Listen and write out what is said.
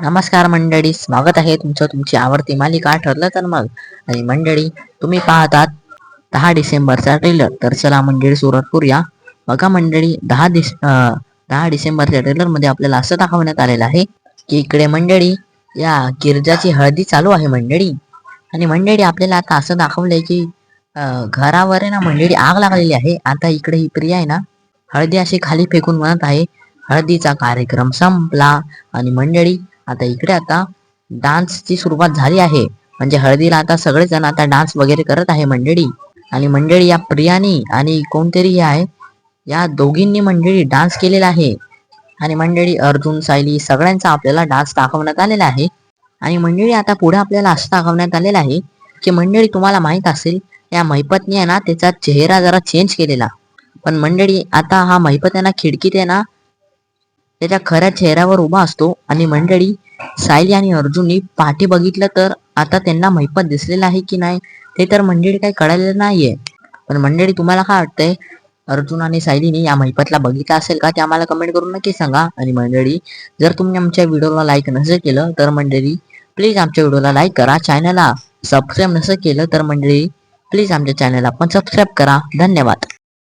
नमस्कार मंडळी स्वागत आहे तुमचं तुमची आवडती मालिका ठरलं तर मग. आणि मंडळी तुम्ही पाहतात दहा डिसेंबरचा ट्रेलर तर चला मंडळी सुरुवात करूया. बघा मंडळी दहा डिस दहा डिसेंबरच्या ट्रेलरमध्ये आपल्याला असं दाखवण्यात आलेलं आहे की इकडे मंडळी या गिरजाची हळदी चालू आहे मंडळी. आणि मंडळी आपल्याला आता असं दाखवलंय की घरावर आहे ना मंडळी आग लागलेली आहे. आता इकडे ही प्रिया आहे ना हळदी अशी खाली फेकून म्हणत आहे हळदीचा कार्यक्रम संपला. आणि मंडळी आता इकडे आता डान्सची सुरुवात झाली आहे. म्हणजे हळदीला आता सगळेजण आता डान्स वगैरे करत आहे मंडळी. आणि मंडळी या प्रियानी आणि कोणतरी हे आहे या दोघींनी मंडळी डान्स केलेला आहे. आणि मंडळी अर्जुन सायली सगळ्यांचा आपल्याला डान्स दाखवण्यात आलेला आहे. आणि मंडळी आता पुढे आपल्याला असं दाखवण्यात आलेलं आहे की मंडळी तुम्हाला माहीत असेल या महिपतनी आहे ना त्याचा चेहरा जरा चेंज केलेला. पण मंडळी आता हा महिपत आहे ना खिडकीत आहे ना त्याच्या खऱ्या चेहऱ्यावर उभा असतो आणि मंडळी सायली आणि अर्जुननी पाठी बघितलं तर आता त्यांना महिपत दिसलेला आहे की नाही ते तर मंडळी काही कळालेलं नाहीये. पण मंडळी तुम्हाला काय वाटतंय? अर्जुन आणि सायलीनी या महिपतला बघितला असेल का? ते आम्हाला कमेंट करून नक्की सांगा. आणि मंडळी जर तुम्ही आमच्या व्हिडिओला लाईक नसेल केलं तर मंडळी प्लीज आमच्या व्हिडिओला लाईक करा. चॅनलला सबस्क्राईब नसेल केलं तर मंडळी प्लीज आमच्या चॅनलला पण सबस्क्राईब करा. धन्यवाद.